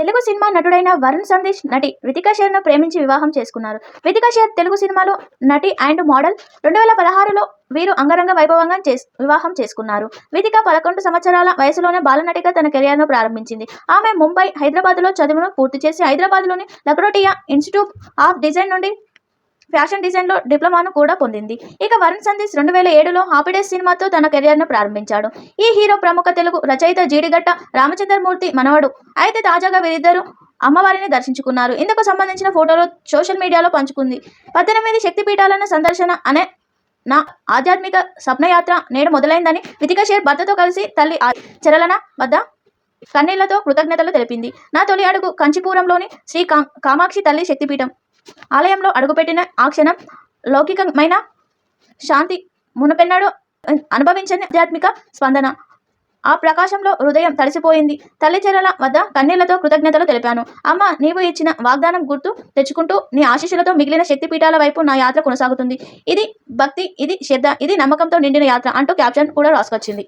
Telugu cinema నటుడైన వరుణ్ సందేశ్ నటి రితికా షేర్ను ప్రేమించి వివాహం చేసుకున్నారు. రితికా షేర్ తెలుగు సినిమాలో నటి అండ్ మోడల్. రెండు వేల పదహారులో వీరు అంగరంగ వైభవంగా చేస్ వివాహం చేసుకున్నారు. రితిక పదకొండు సంవత్సరాల వయసులోనే బాలనటిగా తన కెరియర్ను ప్రారంభించింది. ఆమె ముంబై హైదరాబాద్లో చదువును పూర్తి చేసి హైదరాబాద్లోని లక్రోటియా ఇన్స్టిట్యూట్ ఆఫ్ డిజైన్ నుండి ఫ్యాషన్ డిజైన్లో డిప్లొమాను కూడా పొందింది. ఇక వరుణ్ సందీస్ రెండు వేల ఏడులో హాపీడేస్ సినిమాతో తన కెరియర్ను ప్రారంభించాడు. ఈ హీరో ప్రముఖ తెలుగు రచయిత జీడిగట్ట రామచంద్రమూర్తి మనవడు. అయితే తాజాగా వీరిద్దరూ అమ్మవారిని దర్శించుకున్నారు. ఇందుకు సంబంధించిన ఫోటోలు సోషల్ మీడియాలో పంచుకుంది. పద్దెనిమిది శక్తిపీఠాలను సందర్శన అనే నా ఆధ్యాత్మిక స్వప్నయాత్ర నేడు మొదలైందని వితిక షేర్ భర్తతో కలిసి తల్లి ఆ- వద్ద కన్నీళ్ళతో కృతజ్ఞతలు తెలిపింది. నా తొలి అడుగు కంచిపురంలోని శ్రీ కామాక్షి తల్లి శక్తిపీఠం. ఆలయంలో అడుగుపెట్టిన ఆ క్షణం లౌకికమైన శాంతి మునపెన్నాడు అనుభవించని ఆధ్యాత్మిక స్పందన. ఆ ప్రకాశంలో హృదయం తడిసిపోయింది. తల్లిచెరల వద్ద కన్నీళ్ళతో కృతజ్ఞతలు తెలిపాను. అమ్మ నీవు ఇచ్చిన వాగ్దానం గుర్తు తెచ్చుకుంటూ నీ ఆశీస్సులతో మిగిలిన శక్తిపీఠాల వైపు నా యాత్ర కొనసాగుతుంది. ఇది భక్తి ఇది శ్రద్ధ ఇది నమ్మకంతో నిండిన యాత్ర అంటూ క్యాప్షన్ కూడా రాసుకొచ్చింది.